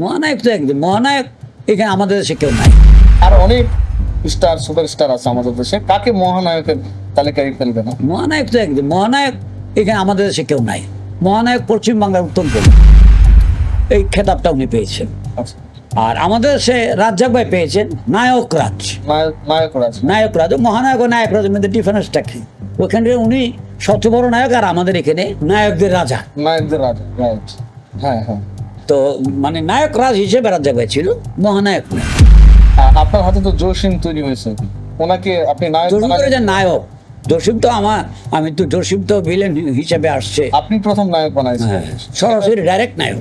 মহানায়ক তো একজন মহানায়ক এখানে আমাদের দেশে কেউ নাই। আর অনেক স্টার সুপারস্টার আছে আমাদের দেশে। কাকে মহানায়কের তালিকায় ফেলবে না? মহানায়ক তো একজন মহানায়ক এখানে আমাদের দেশে কেউ নাই। মহানায়ক পশ্চিমবাংলার উত্তম কবি এই খেতাবটা উনি পেয়েছেন। আচ্ছা। আর আমাদের দেশে রাজ্জাক ভাই পেয়েছেন নায়ক রাজ। নায়ক আছে নায়ক রাজ মহানায়ক ও নায়ক রাজের মধ্যে ডিফারেন্সটা কি? ওখানে উনি সবচেয়ে বড় নায়ক আর আমাদের এখানে নায়কদের রাজা। নায়কদের রাজা রাইট হ্যাঁ হ্যাঁ। তো মানে নায়ক রাজ হিসেবে রাজ্জাক জায়গায় ছিল মহানায়ক না। আপনার হাতে তো জসিম তৈরি হয়েছে। ওনাকে আপনি নায়ক যে নায়ক। জসিম তো আমার আমি তো জসিম তো ভিলেন হিসেবে আসছে। আপনি প্রথম নায়ক বানাইছেন। হ্যাঁ, সরাসরি ডাইরেক্ট নায়ক।